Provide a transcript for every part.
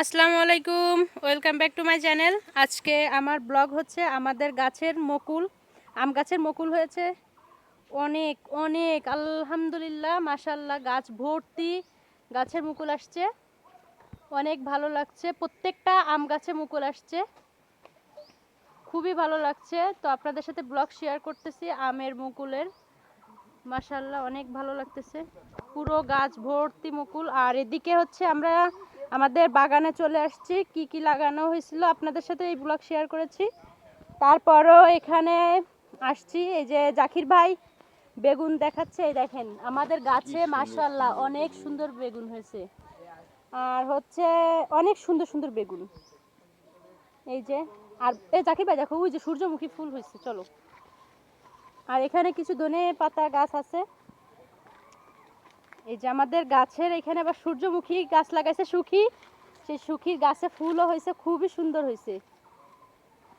আসসালামু আলাইকুম, welcome back to my channel. আজকে আমার ব্লগ হচ্ছে আমাদের গাছের মকুল। আম গাছের মকুল হয়েছে। অনেক অনেক, আলহামদুলিল্লাহ মাশাল্লাহ গাছ ভর্তি গাছের মুকুল আসছে। অনেক ভালো লাগছে, প্রত্যেকটা আম গাছে মুকুল আসছে। খুবই ভালো লাগছে। তো আপনাদের সাথে ব্লগ শেয়ার করতেছি আমের মুকুলের। মাশাল্লাহ অনেক ভালো লাগতেছে। পুরো গাছ ভর্তি মুকুল। আর এদিকে হচ্ছে আমরা আমাদের বাগানে চলে আসছি। কি কি লাগানো হয়েছিল? আপনাদের সাথে এই ব্লগ শেয়ার করেছি। তারপরও এখানে আসছি। এই যে জাকির ভাই বেগুন দেখাচ্ছে এই দেখেন আমাদের গাছে মাশাল্লাহ অনেক সুন্দর বেগুন হয়েছে। আর হচ্ছে অনেক সুন্দর সুন্দর বেগুন। এই যে আর এই জাকির ভাই দেখো ওই যে সূর্যমুখী ফুল হয়েছে চলো। আর এখানে কিছু ধনে পাতা গাছ আছে। এই যে আমাদের গাছের এখানে আবার সূর্যমুখী গাছ লাগাইছে সুখী। সেই সুখীর গাছে ফুলও হয়েছে, খুবই সুন্দর হয়েছে।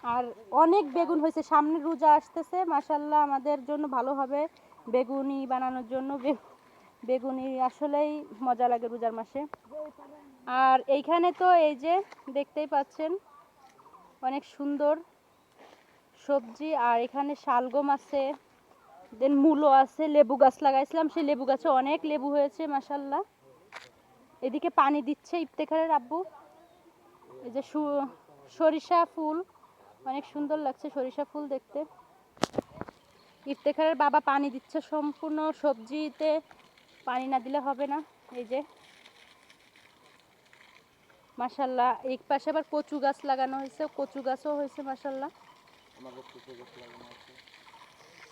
আর অনেক বেগুন হয়েছে, সামনে রোজা আসতেছে মাসাল্লাহ আমাদের জন্য ভালো হবে। বেগুনি বানানোর জন্য বেগুনি আসলেই মজা লাগে রোজার মাসে। আর এইখানে তো এই যে দেখতেই পাচ্ছেন, অনেক সুন্দর সবজি। আর এখানে শালগম আছে দেন মূলো আছে, লেবু গাছ লাগাইছিলাম, সেই লেবু গাছে অনেক লেবু হয়েছে মাসাল্লাহ এদিকে পানি দিচ্ছে ইফতেখারের আব্বু। এই যে সরিষা ফুল, অনেক সুন্দর লাগছে সরিষা ফুল দেখতে। ইফতেখারের বাবা পানি দিচ্ছে সম্পূর্ণ সবজিতে, পানি না দিলে হবে না, এই যে। মাসাল্লাহ এক পাশে আবার কচু গাছ লাগানো হয়েছে, কচু গাছও হয়েছে মাসাল্লাহ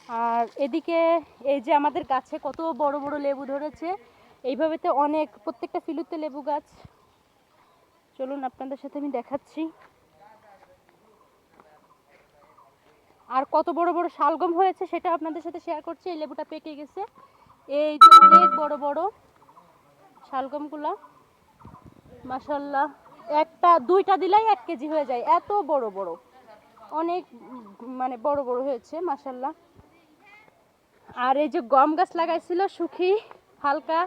আর এদিকে এই যে আমাদের গাছে কত বড় বড় লেবু ধরেছে, এইভাবেতে অনেক, প্রত্যেকটা ফিলুতে লেবু গাছ। চলুন আপনাদের সাথে আমি দেখাচ্ছি। আর কত বড় বড় শালগম হয়েছে সেটা আপনাদের সাথে শেয়ার করছি, এই লেবুটা পেকে গেছে। এই যে অনেক বড় বড় শালগমগুলা মাসাল্লাহ একটা, দুইটা দিলেই এক কেজি হয়ে যায়, এত বড় বড়। অনেক মানে বড় বড় হয়েছে মাসাল্লাহ আর এই যে গম গাছ লাগাইছিল সুখী, হালকা,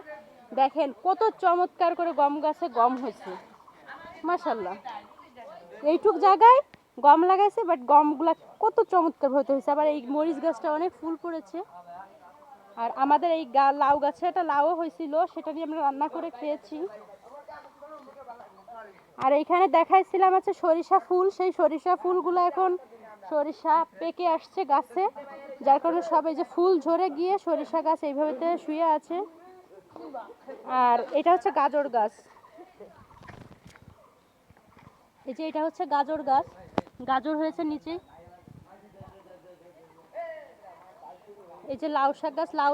দেখেন কত চমৎকার করে গম গাছে গম হয়েছে। মাসাল্লাহ এইটুক জায়গায় গম লাগাইছে বাট গমগুলা কত চমৎকার হতে হয়েছে। আবার এই মরিচ গাছটা অনেক ফুল পড়েছে। আর আমাদের এই গা লাউ গাছে একটা লাউও হয়েছিল, সেটা নিয়ে আমরা রান্না করে খেয়েছি। আর এইখানে দেখাইছিলাম আছে সরিষা ফুল। সেই সরিষা ফুলগুলো এখন সরিষা পেকে আসছে গাছে। যার কারণে সব এই যে ফুল ঝরে গিয়ে সরিষা গাছ এইভাবে শুয়ে আছে। আর এটা হচ্ছে গাজর গাছ। এই যে এটা হচ্ছে গাজর গাছ। গাজর হয়েছে নিচে। এই যে লাউ শাক গাছ, লাউ